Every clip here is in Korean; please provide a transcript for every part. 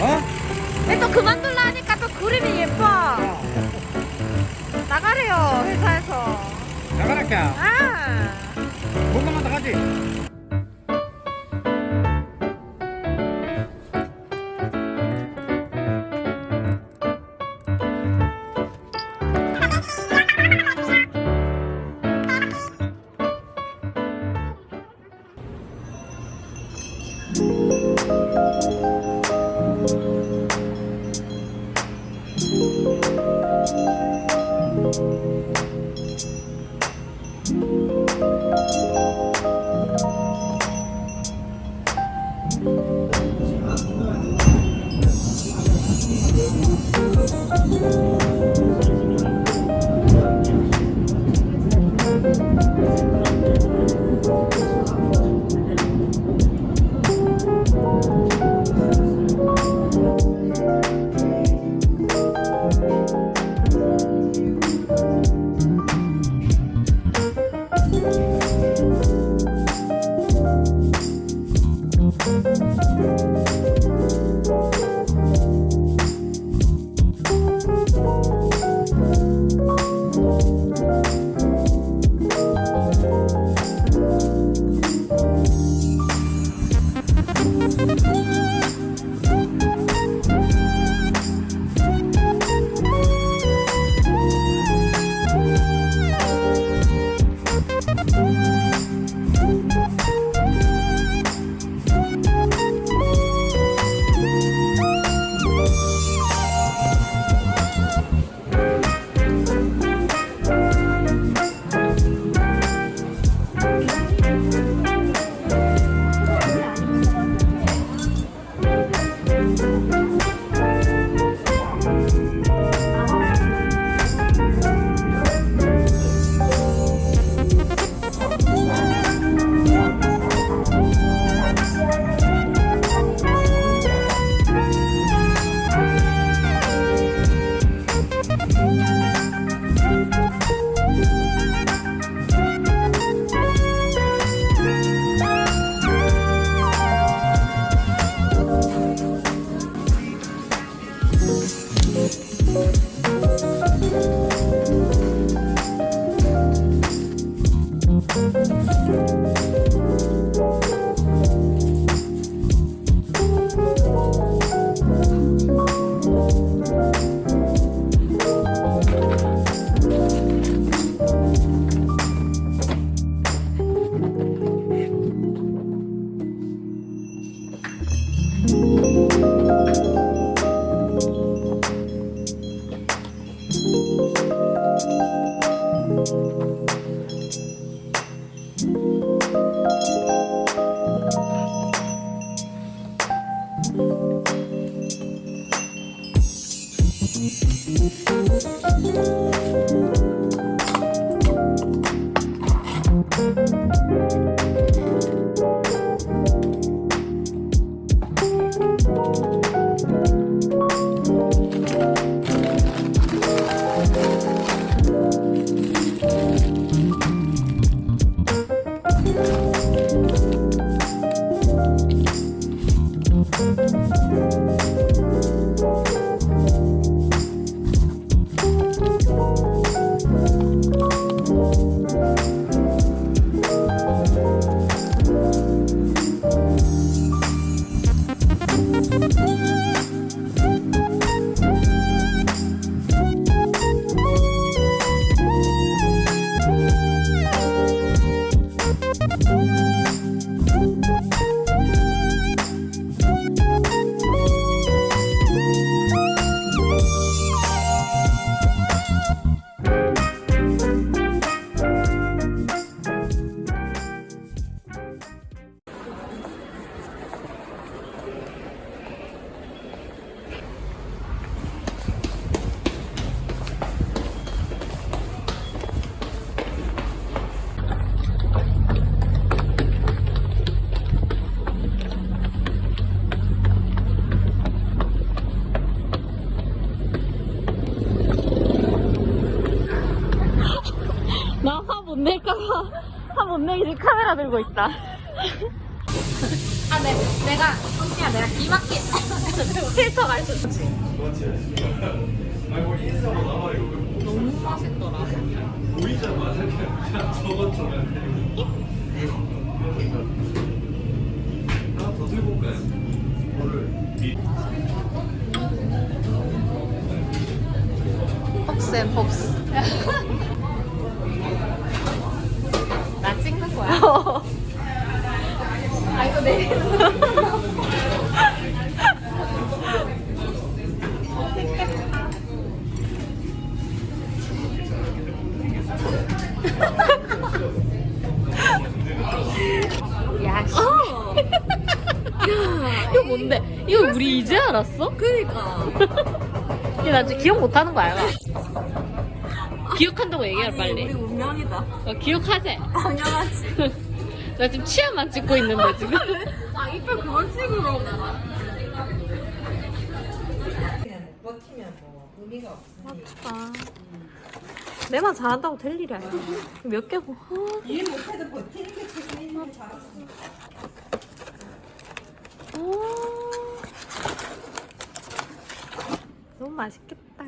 어? 근데 또 그만둘라 하니까 또 그림이 예뻐. 야, 나가래요, 회사에서. 나가랄게. 아. 건강한 다 가지. 나 못 낼까봐 화못 내기 지금 카메라 들고 있다. 아, 네. 내가, 언니야, 내가 이마켓 필터 가르쳐줬지. 너무 맛있더라. 더 들고 올까요? 폭스 폭스. 알았어? 그니까. 얘 나중에 기억 못하는 거 알아? 기억한다고 얘기해 빨리. 우리 운명이다. 어, 기억하지? 당연하지. 나 지금 치아만 찍고 있는데 지금. 아, 이빨 그만 찍으러. 버티면 뭐 의미가 없으니 아, 내만 잘한다고 될 일이 아니야. 몇 개고. 일 못해도 버티는 잘했어 너무 맛있겠다.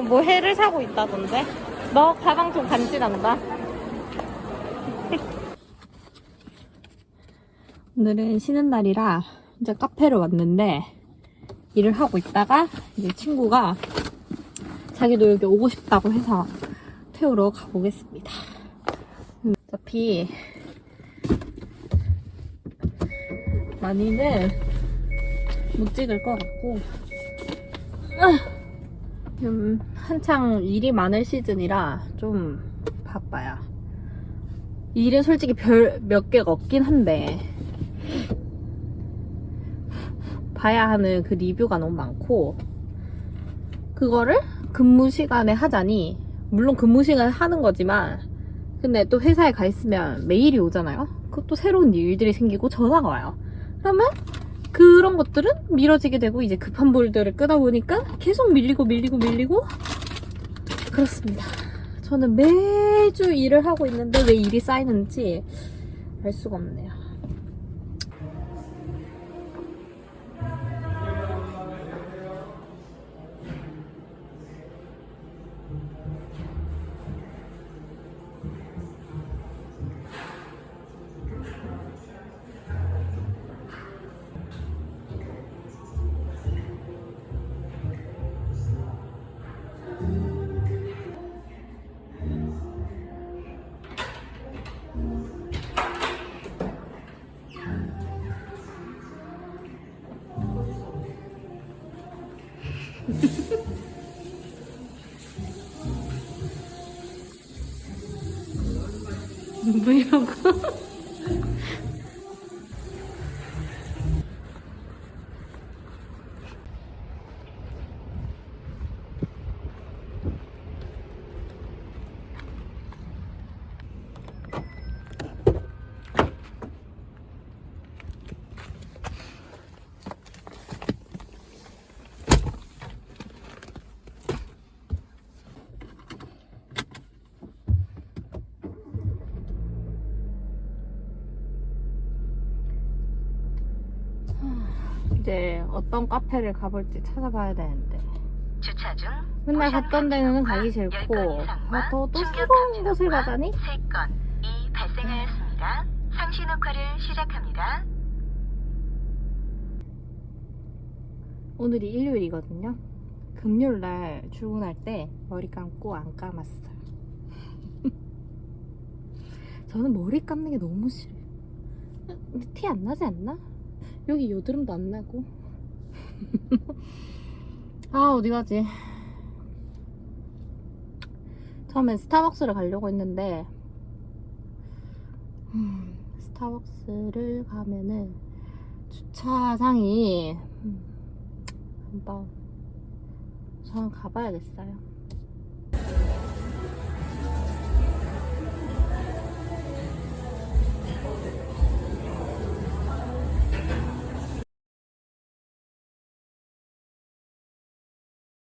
어, 뭐 해를 사고 있다던데? 너 가방 좀 간지난다. 오늘은 쉬는 날이라 이제 카페를 왔는데 일을 하고 있다가 이제 친구가 자기도 여기 오고 싶다고 해서 태우러 가보겠습니다. 음, 어차피 많이는 못 찍을 것 같고 아, 지금 한창 일이 많을 시즌이라 좀 바빠요. 일은 솔직히 별 몇 개가 없긴 한데 봐야 하는 그 리뷰가 너무 많고 그거를 근무 시간에 하자니 물론 근무 시간에 하는 거지만 근데 또 회사에 가 있으면 메일이 오잖아요. 그것도 새로운 일들이 생기고 전화가 와요. 그러면 그런 것들은 미뤄지게 되고 이제 급한 볼들을 끄다 보니까 계속 밀리고 밀리고 밀리고 그렇습니다. 저는 매주 일을 하고 있는데 왜 일이 쌓이는지 알 수가 없네요. 브이로그 이제 어떤 카페를 가볼지 찾아봐야 되는데 주차 중 맨날 갔던 데는 가기 싫고 아, 더또 새로운 곳을 가자니 3건이 발생하였습니다. 상시 녹화를 시작합니다. 오늘이 일요일이거든요. 금요일 날 출근할 때 머리 감고 안 감았어요. 저는 머리 감는 게 너무 싫어요. 티 안 나지 않나? 여기 여드름도 안 나고. 아, 어디 가지? 처음엔 스타벅스를 가려고 했는데, 음, 스타벅스를 가면은 주차장이 음, 한번 저는 가봐야겠어요.